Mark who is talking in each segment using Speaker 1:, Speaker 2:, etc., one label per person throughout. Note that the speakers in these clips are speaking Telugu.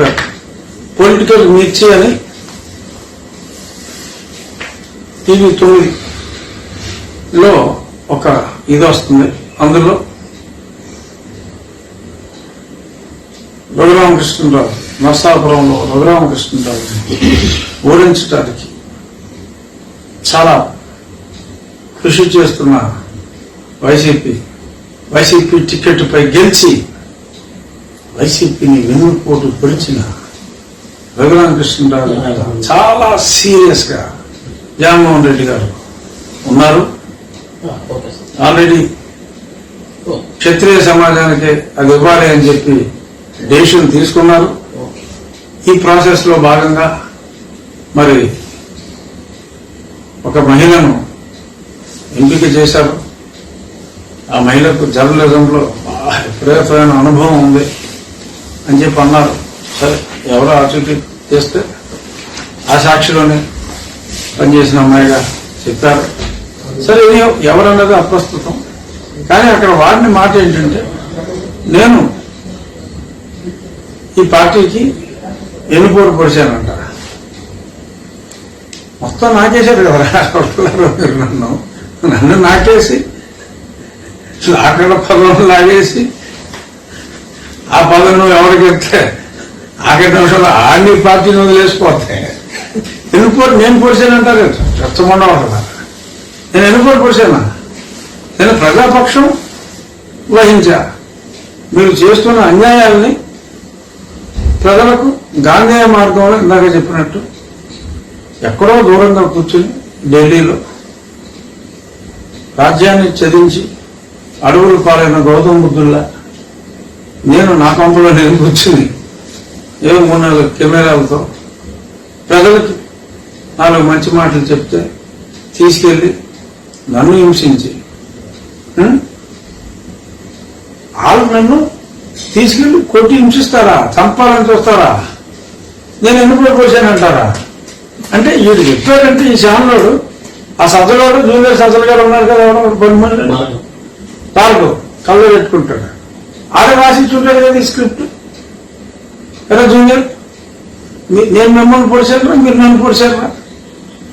Speaker 1: పంపారు పొలిటికల్ మిర్చి అని టీవీ తొమ్మిదిలో ఒక ఇది వస్తుంది. అందులో రఘురామకృష్ణరావు నర్సాపురంలో రఘురామకృష్ణరావు ఓడించడానికి చాలా కృషి చేస్తున్న వైసీపీ. వైసీపీ టికెట్పై గెలిచి వైసీపీని వెన్నుపోటు పొడిచిన రఘురామకృష్ణరావు మీద చాలా సీరియస్గా జగన్మోహన్ రెడ్డి గారు ఉన్నారు. ఆల్రెడీ క్షత్రియ సమాజానికి అది ఇవ్వాలి అని చెప్పి డెసిషన్ తీసుకున్నారు. ఈ ప్రాసెస్లో భాగంగా మరి ఒక మహిళను ఎంపిక చేశారు. ఆ మహిళకు జర్నలిజంలో బాగా విపరీతమైన అనుభవం ఉంది. అని చెప్పి అన్నారు. సరే ఎవరో ఆచూకీ చేస్తే ఆ సాక్షిలోనే పనిచేసిన అమ్మాయిగా చెప్పారు. సరే ఇది ఎవరన్నది అప్రస్తుతం. కానీ అక్కడ వాడిన మాట ఏంటంటే నేను ఈ పార్టీకి ఎన్నుపోటు పొడిచానంట. మొత్తం నాకేశారు కదా నన్ను? నాకేసి లాకడ పదం లాగేసి ఆ పదం నువ్వు ఎవరికి ఇస్తే? ఆఖరి నిమిషంలో ఆడిని పార్టీని వదిలేసిపోతే. ఎన్నుకోరు? నేను పొడిచానంటారు రచ్చమండ ఉంటుందా నేను ఎన్నుకోరు పొడిచానా? నేను ప్రజాపక్షం వహించా. మీరు చేస్తున్న అన్యాయాలని ప్రజలకు గాంధేయ మార్గంలో ఇందాక చెప్పినట్టు ఎక్కడో దూరంగా కూర్చుని ఢిల్లీలో రాజ్యాన్ని చదించి అడవులు పాలైన గౌతమ బుద్ధుల్లా నేను నా కొంపలో నేను కూర్చుని ఏవో మూడు నాలుగు కెమెరాలతో ప్రజలకు నాలుగు మంచి మాటలు చెప్తే తీసుకెళ్ళి నన్ను హింసించి? వాళ్ళు నన్ను తీసుకెళ్ళి కొట్టి హింసిస్తారా? చంపాలని చూస్తారా? నేను ఎందుకు పోసానంటారా అంటే వీడు చెప్పాడంటే ఈ శ్యామలోడు ఆ సజ్జలోడు జూనియర్ సజ్జల గారు ఉన్నారు కదా పది మంది తాలకు కళ్ళు పెట్టుకుంటాడు. ఆడ రాసిచ్చుంటాడు కదా ఈ స్క్రిప్ట్ కదా జూనియర్? మీ- నేను మిమ్మల్ని పొడిచారా మీరు నన్ను పొడిచారా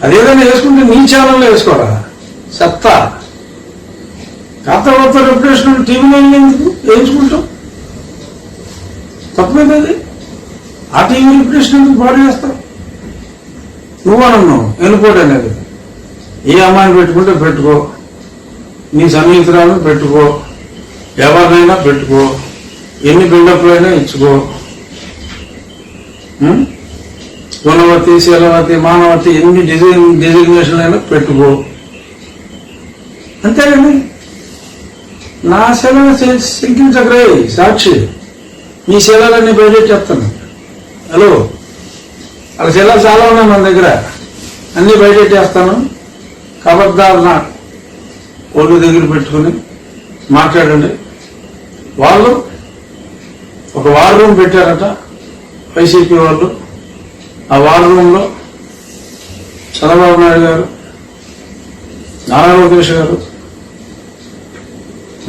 Speaker 1: అదేదైనా వేసుకుంటే నీ ఛానల్లో వేసుకోరా? సత్తా. కాస్త కొత్త రెప్యుటేషన్ టీవీలో ఎందుకు వేయించుకుంటాం తప్పలేదు ఆ టీవీ రెప్యుటేషన్ ఎందుకు బాడీ చేస్తావు? నువ్వు అనను ఎన్నుకోడు లేదు ఏ అమ్మాయిని పెట్టుకుంటే పెట్టుకో. నీ సన్నిహితురాలను పెట్టుకో. ఎవరినైనా పెట్టుకో. ఎన్ని బిల్డప్లైనా ఇచ్చుకో. గుణవతి శీలవతి మానవతి ఎన్ని డిజైన్ డిజిగ్నేషన్ అయినా పెట్టుకో. అంతేగాని నా శిలను శంకించకరే సాక్షి. నీ శిలాలన్నీ బయట చెప్తాను. హలో? వాళ్ళ శిలలు చాలా ఉన్నాయి మన దగ్గర. అన్ని బయట చేస్తాను. కబద్దారు నా ఒళ్ళు దగ్గర పెట్టుకుని మాట్లాడండి. వాళ్ళు ఒక వార్ రూమ్ పెట్టారట వైసీపీ వాళ్ళు. ఆ వార్ రూమ్లో చంద్రబాబు నాయుడు గారు నారా లోకేష్ గారు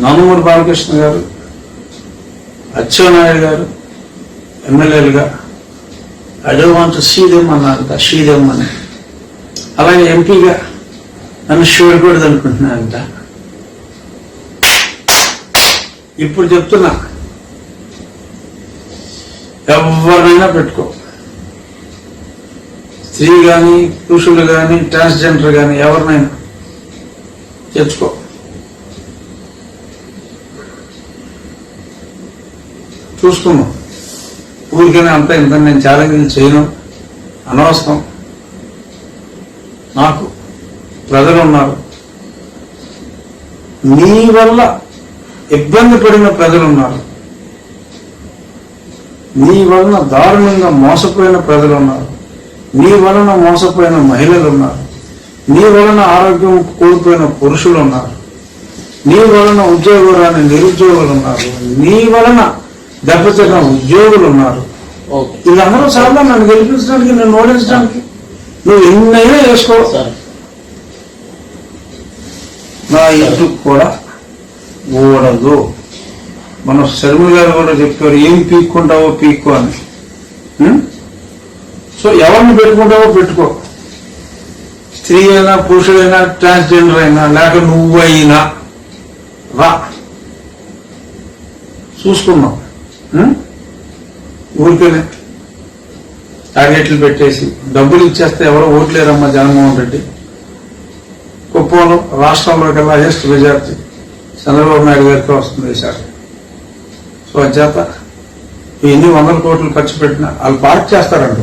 Speaker 1: నందమూరి బాలకృష్ణ గారు అచ్చెన్నాయుడు గారు ఎమ్మెల్యేలుగా I don't want to see them అన్నారంట దెమ్ అని. అలాగే ఎంపీగా నన్ను చూడకూడదు అనుకుంటున్నారంట. ఇప్పుడు చెప్తున్నా. ఎవరినైనా పెట్టుకో. స్త్రీ కానీ పురుషులు కానీ ట్రాన్స్జెండర్ కానీ ఎవరినైనా తెచ్చుకో. చూసుకున్నాం ఊరికైనా అంత ఇంత నేను ఛాలెంజ్లు చేయను. అనవసరం. నాకు ప్రజలు ఉన్నారు. నీ వల్ల ఇబ్బంది పడిన ప్రజలు ఉన్నారు నీ వలన దారుణంగా మోసపోయిన ప్రజలు ఉన్నారు నీ వలన మోసపోయిన మహిళలు ఉన్నారు నీ వలన ఆరోగ్యం కోల్పోయిన పురుషులు ఉన్నారు నీ వలన ఉద్యోగం రాని నిరుద్యోగులు ఉన్నారు నీ వలన దెబ్బతిన్న ఉద్యోగులు ఉన్నారు వీళ్ళందరూ చాలా నన్ను గెలిపించడానికి నన్ను ఓడించడానికి. నువ్వు ఎన్నైనా వేసుకో నా ఇంటికి కూడా ఊడదు. మన శర్మ గారు కూడా చెప్పారు ఏం పీక్కుంటావో పీక్కో అని. సో ఎవరిని పెట్టుకుంటావో పెట్టుకో. స్త్రీ అయినా పురుషుడైనా ట్రాన్స్జెండర్ అయినా లేక నువ్వు అయినా రా చూసుకున్నాం ఊరికనే. టార్గెట్లు పెట్టేసి డబ్బులు ఇచ్చేస్తే ఎవరో ఓట్లేరమ్మా జగన్మోహన్ రెడ్డి. కుప్పంలో రాష్ట్రంలో కల్లా హెస్ట్ మెజార్టీ. చంద్రబాబు నాయుడు గారికి వస్తుంది సార్ సో అధ్యాత ఎన్ని వందల కోట్లు ఖర్చు పెట్టినా వాళ్ళు పార్క్ చేస్తారంట.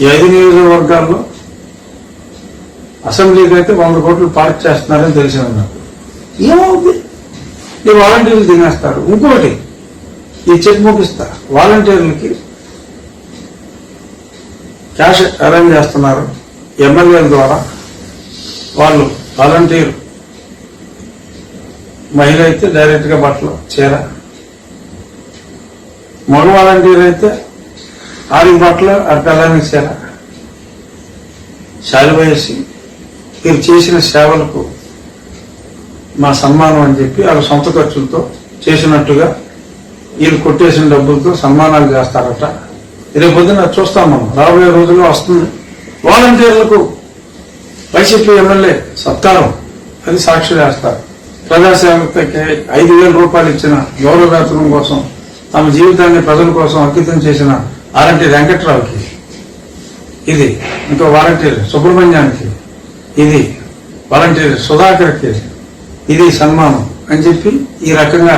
Speaker 1: ఈ ఐదు నియోజకవర్గాల్లో అసెంబ్లీకి అయితే వంద కోట్లు పార్క్ చేస్తున్నారని తెలిసింది నాకు ఏమవుతుంది ఈ వాలంటీర్లు తినేస్తారు. ఇంకోటి ఈ చెక్ బుక్ ఇస్తా. వాలంటీర్లకి క్యాష్ అరేంజ్ చేస్తున్నారు. ఎమ్మెల్యేల ద్వారా వాళ్ళు వాలంటీర్ మహిళ అయితే డైరెక్ట్గా బట్టలు చీర. మగ వాలంటీర్ అయితే ఆరు బట్టలు అర్కలానికి చీర. శాలి వయసి మీరు చేసిన సేవలకు మా సన్మానం అని చెప్పి వాళ్ళ సొంత ఖర్చులతో చేసినట్టుగా వీళ్ళు కొట్టేసిన డబ్బులతో సన్మానాలు చేస్తారట. రేపు పొద్దున చూస్తాం మనం. రాబోయే రోజుల్లో వస్తుంది. వాలంటీర్లకు వైసీపీ ఎమ్మెల్యే సత్కారం. అది సాక్షి వేస్తారు. ప్రజాసేవకి ఐదు వేల రూపాయలు ఇచ్చిన గౌరవ వేతనం కోసం తమ జీవితాన్ని ప్రజల కోసం అంకితం చేసిన ఆర్ఎంటి వెంకట్రావుకి ఇది ఇంకో వాలంటీర్ సుబ్రహ్మణ్యానికి ఇది వాలంటీర్ సుధాకర్కి ఇది సన్మానం అని చెప్పి ఈ రకంగా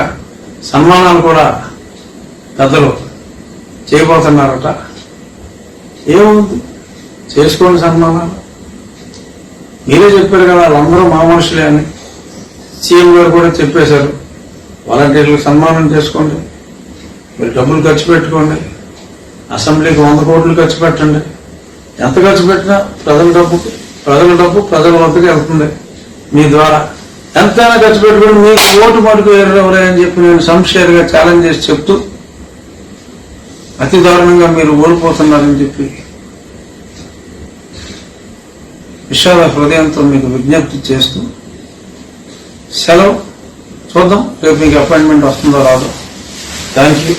Speaker 1: సన్మానాలు కూడా పెద్దలు చేయబోతున్నారట. ఏముంది? చేసుకోండి సన్మానాలు. మీరే చెప్పారు కదా వాళ్ళందరూ మా మనుషులే అని. సీఎం గారు కూడా చెప్పేశారు వాలంటీర్లకు సన్మానం చేసుకోండి మీరు డబ్బులు ఖర్చు పెట్టుకోండి అసెంబ్లీకి వంద కోట్లు ఖర్చు పెట్టండి. ఎంత ఖర్చు పెట్టినా ప్రజల డబ్బు ప్రజల డబ్బు ప్రజల వద్దకు వెళ్తుంది మీ ద్వారా. ఎంతైనా ఖర్చు పెట్టుకుని మీకు ఓటు మటుకు వేరే అని చెప్పి నేను సంశయర్గా ఛాలెంజ్ చేసి చెప్తూ అతి దారుణంగా మీరు ఓడిపోతున్నారని చెప్పి విశాల హృదయంతో మీకు విజ్ఞప్తి చేస్తూ సెలవు. చూద్దాం. రేపు మీకు అపాయింట్మెంట్ వస్తుందో రాదో. Thank you